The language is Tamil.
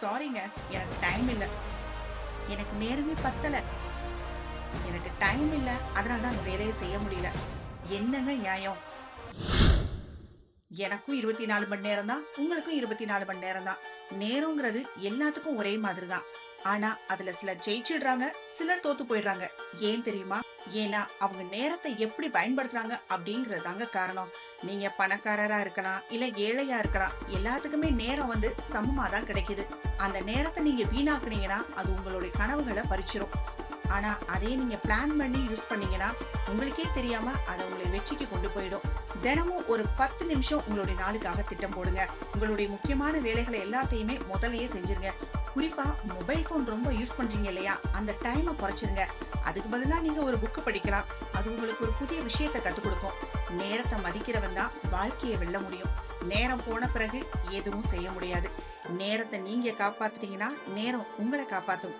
சாரிங்க எனக்கு டைம் இல்ல. எனக்கு நேரமே பத்தல. எனக்கு டைம் இல்ல. அதனால தான் அந்த வேலையை செய்ய முடியல. என்னங்க நியாயம்? எனக்கும் இருபத்தி நாலு மணி நேரம் தான் உங்களுக்கும் இருபத்தி நாலு மணி நேரம் தான் நேரங்கிறது எல்லாத்துக்கும் ஒரே மாதிரி தான் ஆனா அதுல சிலர் ஜெயிச்சிடுறாங்க சிலர் தோத்து போயிடுறாங்க. ஏன் தெரியுமா? ஏன்னா அவங்க நேரத்தை எப்படி பயன்படுத்துறாங்க அப்படிங்கிறது தாங்க காரணம். நீங்க பணக்காரரா இருக்கலாம் இல்ல ஏழையா இருக்கலாம் எல்லாத்துக்குமே நேரம் வந்து சமமா தான் கிடைக்குது. அந்த நேரத்தை நீங்க வீணாக்குனீங்கன்னா அது உங்களுடைய கனவுகளை பறிச்சிரும். ஆனா அதே நீங்க பிளான் பண்ணி யூஸ் பண்ணீங்கன்னா உங்களுக்கே தெரியாம அதை உங்களை வெற்றிக்கு கொண்டு போயிடும். தினமும் ஒரு பத்து நிமிஷம் உங்களுடைய நாளுக்காக திட்டம் போடுங்க. உங்களுடைய முக்கியமான வேலைகளை எல்லாத்தையுமே முதலையே செஞ்சிருங்க. குறிப்பா மொபைல் ஃபோன் ரொம்ப யூஸ் பண்றீங்க இல்லையா? அந்த டைமை குறைச்சிருங்க. அதுக்கு பதிலா நீங்க ஒரு புக்கு படிக்கலாம். அது உங்களுக்கு ஒரு புதிய விஷயத்தை கற்றுக் கொடுக்கும். நேரத்தை மதிக்கிறவன் தான் வாழ்க்கையை வெல்ல முடியும். நேரம் போன பிறகு எதுவும் செய்ய முடியாது. நேரத்தை நீங்க காப்பாத்துட்டீங்கன்னா நேரம் உங்களை காப்பாற்றும்